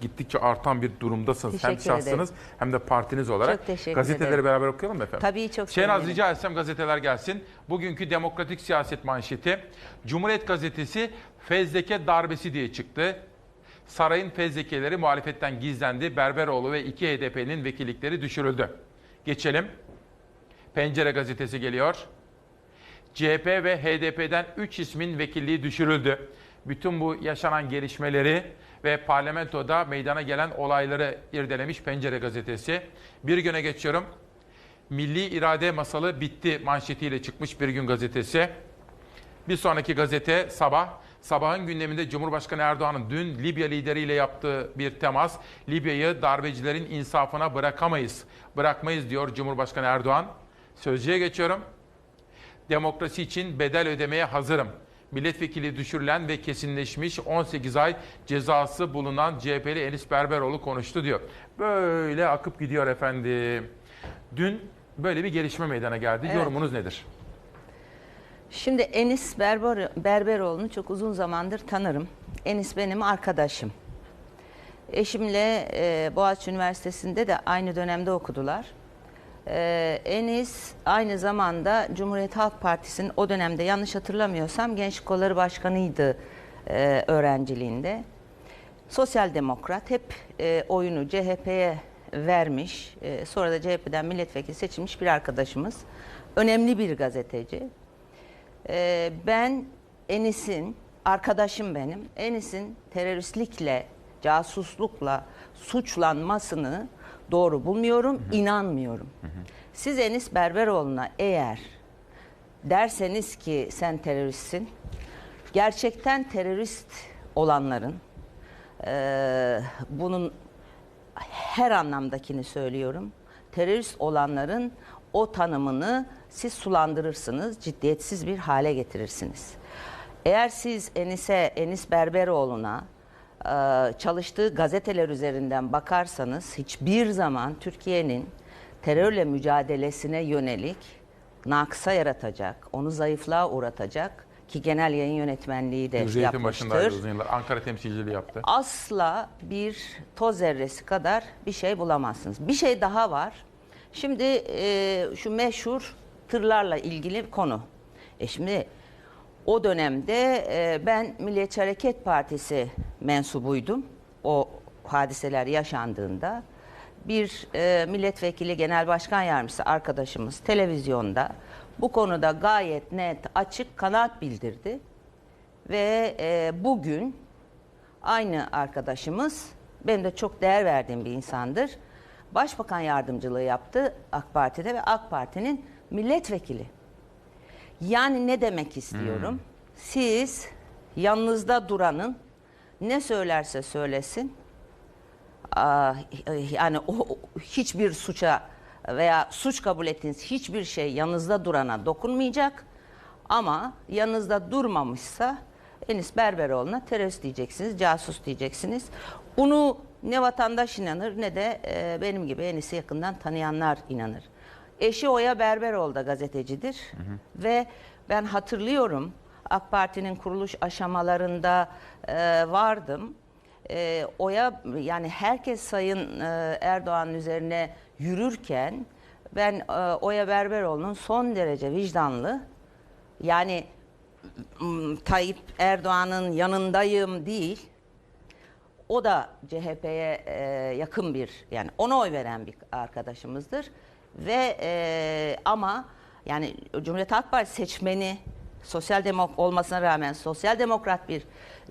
gittikçe artan bir durumdasınız. hem Teşekkür ederim. şahsınız hem de partiniz olarak. Çok teşekkür Gazeteleri ederim. beraber okuyalım mı efendim? Tabii çok Şehnaz sevinirim. rica etsem gazeteler gelsin. Bugünkü demokratik siyaset manşeti Cumhuriyet Gazetesi fezleke darbesi diye çıktı. Sarayın fezlekeleri muhalefetten gizlendi. Berberoğlu ve iki HDP'nin vekillikleri düşürüldü. Geçelim. Pencere gazetesi geliyor. CHP ve HDP'den 3 ismin vekilliği düşürüldü. Bütün bu yaşanan gelişmeleri ve parlamentoda meydana gelen olayları irdelemiş Pencere gazetesi. Bir güne geçiyorum. Milli irade masalı bitti manşetiyle çıkmış Bir Gün gazetesi. Bir sonraki gazete Sabah. Sabahın gündeminde Cumhurbaşkanı Erdoğan'ın dün Libya lideriyle yaptığı bir temas. Libya'yı darbecilerin insafına bırakamayız. Bırakmayız diyor Cumhurbaşkanı Erdoğan. Sözcüye geçiyorum. Demokrasi için bedel ödemeye hazırım. Milletvekili düşürülen ve kesinleşmiş 18 ay cezası bulunan CHP'li Enis Berberoğlu konuştu diyor. Böyle akıp gidiyor efendim. Dün böyle bir gelişme meydana geldi. Evet. Yorumunuz nedir? Şimdi Enis Berber, Berberoğlu'nu çok uzun zamandır tanırım. Enis benim arkadaşım. Eşimle e, Boğaziçi Üniversitesi'nde de aynı dönemde okudular. E, Enis aynı zamanda Cumhuriyet Halk Partisi'nin o dönemde yanlış hatırlamıyorsam Gençlik Kolları Başkanı'ydı e, öğrenciliğinde. Sosyal demokrat hep e, oyunu CHP'ye vermiş. E, sonra da CHP'den milletvekili seçilmiş bir arkadaşımız. Önemli bir gazeteci. Ee, ben Enis'in, arkadaşım benim, Enis'in teröristlikle, casuslukla suçlanmasını doğru bulmuyorum, inanmıyorum. Siz Enis Berberoğlu'na eğer derseniz ki sen teröristsin, gerçekten terörist olanların, eee, bunun her anlamdakini söylüyorum. Terörist olanların o tanımını siz sulandırırsınız, ciddiyetsiz bir hale getirirsiniz. Eğer siz Enis'e, Enis Berberoğlu'na e, çalıştığı gazeteler üzerinden bakarsanız hiçbir zaman Türkiye'nin terörle mücadelesine yönelik naksa yaratacak, onu zayıflığa uğratacak ki genel yayın yönetmenliği de Hürriyet'in yapmıştır başındaydı uzun yıllar. Ankara temsilciliği yaptı. asla bir toz zerresi kadar bir şey bulamazsınız. Bir şey daha var. Şimdi e, şu meşhur tırlarla ilgili konu. E şimdi o dönemde e, ben Milliyetçi Hareket Partisi mensubuydum. O hadiseler yaşandığında bir e, milletvekili genel başkan yardımcısı arkadaşımız televizyonda bu konuda gayet net, açık kanaat bildirdi. Ve e, bugün aynı arkadaşımız benim de çok değer verdiğim bir insandır. Başbakan yardımcılığı yaptı AK Parti'de ve AK Parti'nin milletvekili. Yani ne demek istiyorum? Siz yanınızda duranın ne söylerse söylesin yani o, hiçbir suça veya suç kabul ettiğiniz hiçbir şey yanınızda durana dokunmayacak. Ama yanınızda durmamışsa Enis Berberoğlu'na terörist diyeceksiniz, casus diyeceksiniz. Bunu ne vatandaş inanır ne de e, benim gibi Enis'i yakından tanıyanlar inanır. Eşi Oya Berberoğlu da gazetecidir ve ben hatırlıyorum AK Parti'nin kuruluş aşamalarında e, vardım. E, Oya yani herkes Sayın e, Erdoğan'ın üzerine yürürken ben e, Oya Berberoğlu'nun son derece vicdanlı yani Tayyip Erdoğan'ın yanındayım değil o da CHP'ye e, yakın bir yani ona oy veren bir arkadaşımızdır ve e, ama yani Cumhuriyet Halk Partisi seçmeni sosyal demok olmasına rağmen sosyal demokrat bir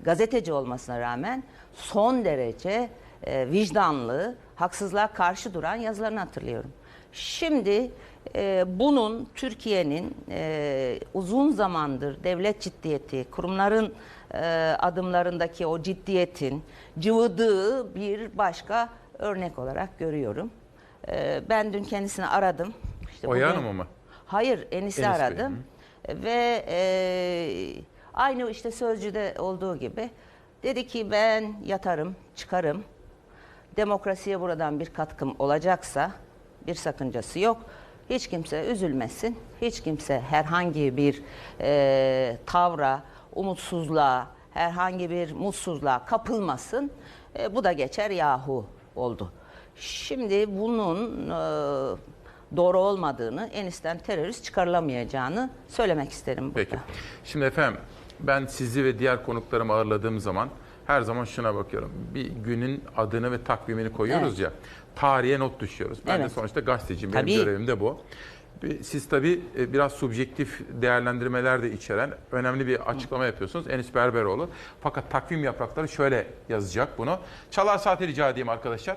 gazeteci olmasına rağmen son derece e, vicdanlı, haksızlığa karşı duran yazılarını hatırlıyorum. Şimdi e, bunun Türkiye'nin e, uzun zamandır devlet ciddiyeti, kurumların e, adımlarındaki o ciddiyetin cıvıdığı bir başka örnek olarak görüyorum. E, ben dün kendisini aradım. İşte Oya Hanım'ı mı? Hayır, Enis'i Enis Bey, aradım. Ve e, aynı işte Sözcü'de olduğu gibi dedi ki ben yatarım, çıkarım. Demokrasiye buradan bir katkım olacaksa bir sakıncası yok. Hiç kimse üzülmesin. Hiç kimse herhangi bir e, tavra, umutsuzluğa, herhangi bir mutsuzluğa kapılmasın. E, bu da geçer yahu oldu. Şimdi bunun e, doğru olmadığını, enisten terörist çıkarılamayacağını söylemek isterim burada. Peki. Şimdi efendim ben sizi ve diğer konuklarımı ağırladığım zaman her zaman şuna bakıyorum. Bir günün adını ve takvimini koyuyoruz Evet. ya. Tarihe not düşüyoruz. Ben de Evet. sonuçta gazeteciyim. Benim Tabii. görevim de bu. Siz tabii e, biraz subjektif değerlendirmeler de içeren önemli bir açıklama yapıyorsunuz. Enis Berberoğlu. Fakat takvim yaprakları şöyle yazacak bunu. Çalar saati rica edeyim arkadaşlar.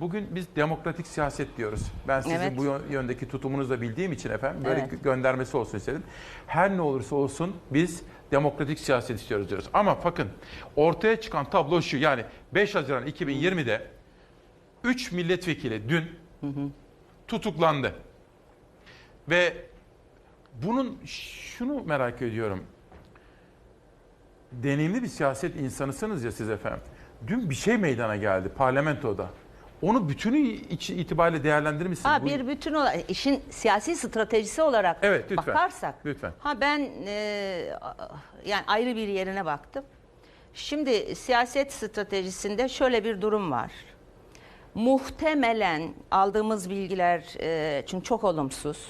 Bugün biz demokratik siyaset diyoruz. Ben sizin Evet. bu yö- yöndeki tutumunuzu da bildiğim için efendim böyle Evet. göndermesi olsun istedim. Her ne olursa olsun biz demokratik siyaset istiyoruz diyoruz. Ama bakın ortaya çıkan tablo şu yani 5 Haziran 2020'de 3 milletvekili dün tutuklandı. Ve bunun şunu merak ediyorum. Deneyimli bir siyaset insanısınız ya siz efendim. Dün bir şey meydana geldi parlamentoda. Onu bütünü itibariyle değerlendirmişsiniz. Ha Bu- bir bütün olarak işin siyasi stratejisi olarak Evet, lütfen. bakarsak. Lütfen. Ha ben e, yani ayrı bir yerine baktım. Şimdi siyaset stratejisinde şöyle bir durum var. Muhtemelen aldığımız bilgiler e, çünkü çok olumsuz.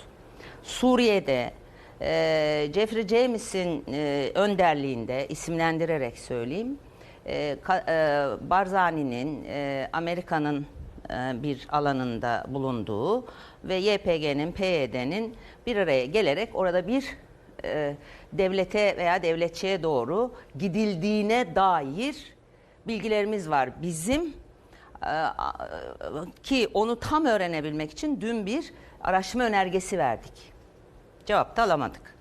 Suriye'de e, Jeffrey James'in e, önderliğinde isimlendirerek söyleyeyim. E, Ka- e, Barzani'nin e, Amerika'nın bir alanında bulunduğu ve YPG'nin, PYD'nin bir araya gelerek orada bir e, devlete veya devletçiye doğru gidildiğine dair bilgilerimiz var. Bizim e, ki onu tam öğrenebilmek için dün bir araştırma önergesi verdik. Cevap da alamadık.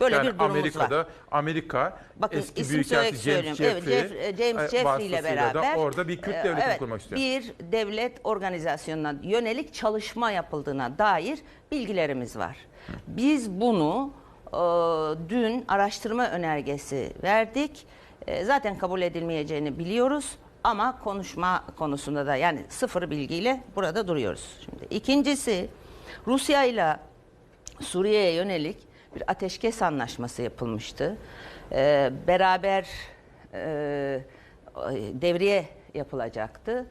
Böyle yani bir durumumuz Amerika'da var. Amerika Bakın eski isim büyükelçi söyleyerek James. Jeffrey, evet, James e, Jeffrey ile beraber orada bir Kürt e, devleti evet, kurmak istiyor. Bir devlet organizasyonuna yönelik çalışma yapıldığına dair bilgilerimiz var. Biz bunu e, dün araştırma önergesi verdik. E, zaten kabul edilmeyeceğini biliyoruz ama konuşma konusunda da yani sıfır bilgiyle burada duruyoruz. Şimdi ikincisi Rusya ile Suriye'ye yönelik bir ateşkes anlaşması yapılmıştı. Ee, beraber e, devriye yapılacaktı.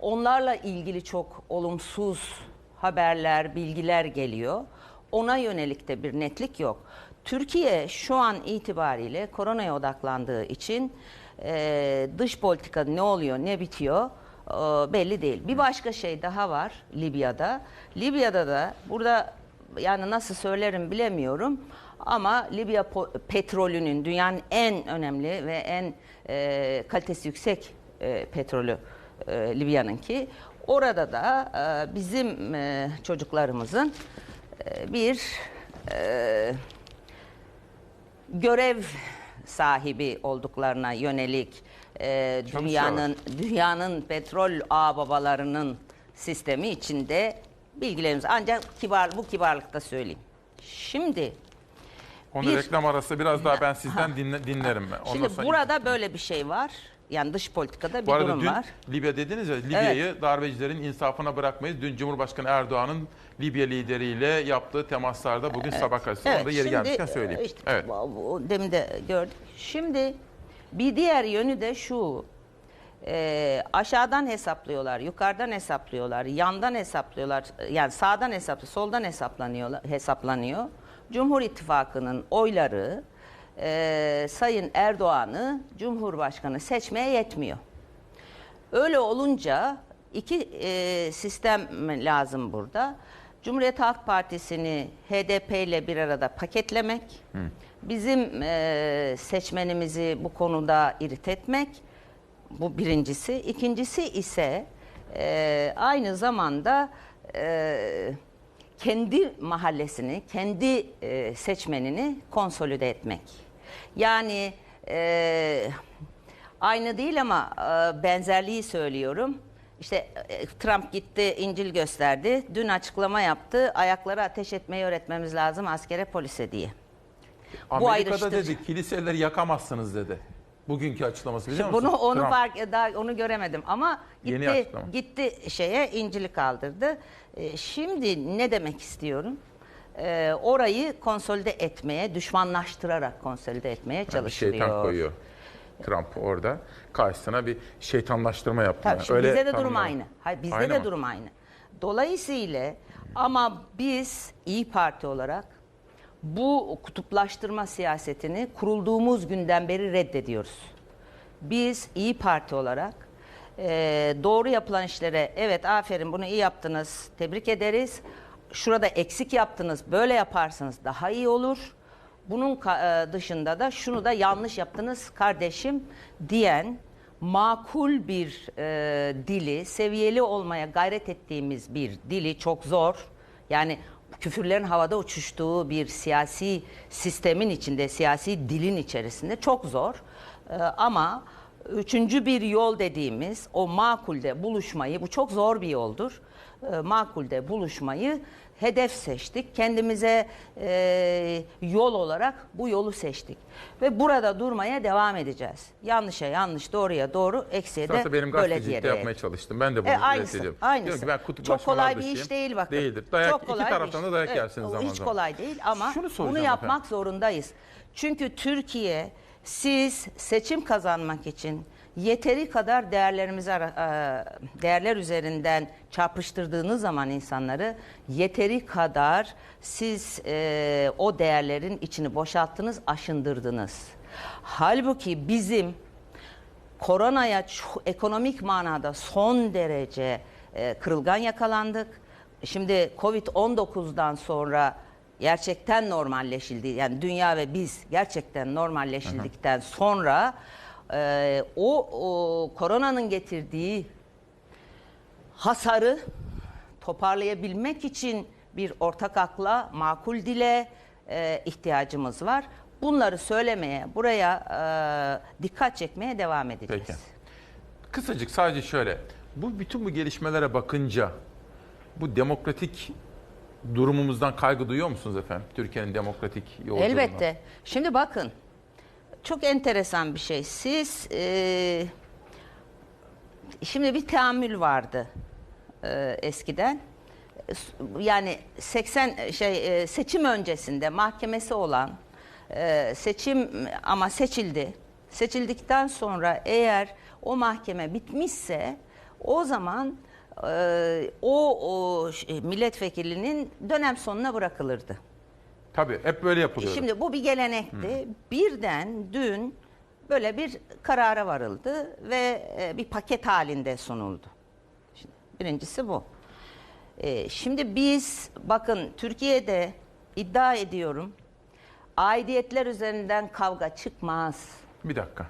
Onlarla ilgili çok olumsuz haberler, bilgiler geliyor. Ona yönelik de bir netlik yok. Türkiye şu an itibariyle koronaya odaklandığı için e, dış politika ne oluyor, ne bitiyor e, belli değil. Bir başka şey daha var Libya'da. Libya'da da burada yani nasıl söylerim bilemiyorum ama Libya petrolünün dünyanın en önemli ve en e, kalitesi yüksek e, petrolü e, Libya'nınki. Orada da e, bizim e, çocuklarımızın e, bir e, görev sahibi olduklarına yönelik e, dünyanın dünyanın petrol ağababalarının sistemi içinde bilgilerimiz ancak kibar bu kibarlıkta söyleyeyim. Şimdi Onu bir- reklam arası biraz daha ben sizden dinle- dinlerim. Ondan şimdi sonra- burada böyle bir şey var. Yani dış politikada bir Bu arada durum dün var. Libya dediniz ya Libya'yı darbecilerin insafına bırakmayız. Dün Cumhurbaşkanı Erdoğan'ın Libya lideriyle yaptığı temaslarda bugün sabah gazetesi onu da yeri şimdi, gelmişken söyleyeyim. e, işte evet. demin de gördük. Şimdi bir diğer yönü de şu. E, aşağıdan hesaplıyorlar, yukarıdan hesaplıyorlar, yandan hesaplıyorlar. Yani sağdan hesaplı, soldan hesaplanıyor, hesaplanıyor. Cumhur İttifakı'nın oyları e, Sayın Erdoğan'ı Cumhurbaşkanı seçmeye yetmiyor. Öyle olunca iki e, sistem lazım burada. Cumhuriyet Halk Partisi'ni HDP ile bir arada paketlemek, bizim e, seçmenimizi bu konuda irit etmek, bu birincisi. İkincisi ise e, aynı zamanda e, kendi mahallesini, kendi e, seçmenini konsolide etmek. Yani e, aynı değil ama e, benzerliği söylüyorum. İşte e, Trump gitti, İncil gösterdi. Dün açıklama yaptı. Ayakları ateş etmeyi öğretmemiz lazım askere, polise diye. Amerika'da ayrıştırıcı. dedi kiliseleri yakamazsınız dedi. Bugünkü açıklaması biliyor musun? Bunu onu Trump. fark daha onu göremedim ama Yeni gitti açıklama. gitti şeye İncil'i kaldırdı. E, şimdi ne demek istiyorum? E, orayı konsolide etmeye, düşmanlaştırarak konsolide etmeye Yani çalışılıyor. şeytan koyuyor. Trump orada. Karşısına bir şeytanlaştırma yaptı. Tabii, şimdi bizde de durum aynı. Hayır, bizde Aynı de mı? durum aynı. Dolayısıyla ama biz İyi Parti olarak bu kutuplaştırma siyasetini kurulduğumuz günden beri reddediyoruz. Biz İyi Parti olarak e, doğru yapılan işlere evet aferin bunu iyi yaptınız tebrik ederiz. Şurada eksik yaptınız böyle yaparsanız daha iyi olur. Bunun e, dışında da şunu da yanlış yaptınız kardeşim diyen makul bir e, dili, seviyeli olmaya gayret ettiğimiz bir dili çok zor. Yani küfürlerin havada uçuştuğu bir siyasi sistemin içinde, siyasi dilin içerisinde çok zor. E, ama üçüncü bir yol dediğimiz o makulde buluşmayı, bu çok zor bir yoldur. E, makulde buluşmayı hedef seçtik. Kendimize e, yol olarak bu yolu seçtik. Ve burada durmaya devam edeceğiz. Yanlışa yanlış, doğruya doğru, eksiye de Aslında benim böyle diyerek. yapmaya çalıştım. Ben de bunu E, aynısı, reddediyorum. aynısı. Diyorum ki ben Çok kolay bir iş değil bakın. Değildir. Dayak, Çok iki kolay bir taraftan da dayak Evet, yersiniz o zaman Hiç zaman. kolay değil ama bunu yapmak efendim. zorundayız. Çünkü Türkiye siz seçim kazanmak için yeteri kadar değerlerimizi ara- e, değerler üzerinden çarpıştırdığınız zaman insanları yeteri kadar siz e, o değerlerin içini boşalttınız, aşındırdınız. Halbuki bizim koronaya ço- ekonomik manada son derece e, kırılgan yakalandık. Şimdi Covid-19'dan sonra gerçekten normalleşildi. Yani dünya ve biz gerçekten normalleşildikten sonra e, o, o koronanın getirdiği hasarı toparlayabilmek için bir ortak akla, makul dile e, ihtiyacımız var. Bunları söylemeye, buraya e, dikkat çekmeye devam edeceğiz. Peki. Kısacık sadece şöyle. Bu bütün bu gelişmelere bakınca bu demokratik durumumuzdan kaygı duyuyor musunuz efendim? Türkiye'nin demokratik yolculuğuna. Elbette. Şimdi bakın, çok enteresan bir şey. Siz, e, şimdi bir teamül vardı e, eskiden. Yani 80 şey e, seçim öncesinde mahkemesi olan e, seçim ama seçildi. Seçildikten sonra eğer o mahkeme bitmişse o zaman e, o, o ş- milletvekilinin dönem sonuna bırakılırdı. Tabii hep böyle yapılıyor. Şimdi bu bir gelenekti. Birden dün böyle bir karara varıldı ve e, bir paket halinde sunuldu. Şimdi birincisi bu. E, Şimdi biz bakın Türkiye'de iddia ediyorum aidiyetler üzerinden kavga çıkmaz. Bir dakika.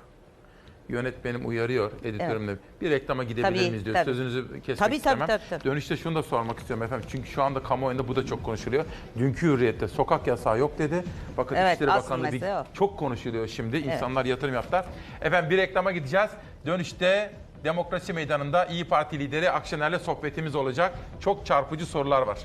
Yönetmenim uyarıyor, editörüm de. Bir reklama gidebilir Tabii, miyiz diyor. tabii. Sözünüzü kesmek Tabii, tabii, istemem. tabii, tabii. Dönüşte şunu da sormak istiyorum efendim. Çünkü şu anda kamuoyunda bu da çok konuşuluyor. Dünkü hürriyette sokak yasağı yok dedi. Bakın Evet, İçişleri Bakanlığı bir- o. çok konuşuluyor şimdi. İnsanlar yatırım yaptılar. Efendim bir reklama gideceğiz. Dönüşte Demokrasi Meydanı'nda İyi Parti lideri Akşener'le sohbetimiz olacak. Çok çarpıcı sorular var.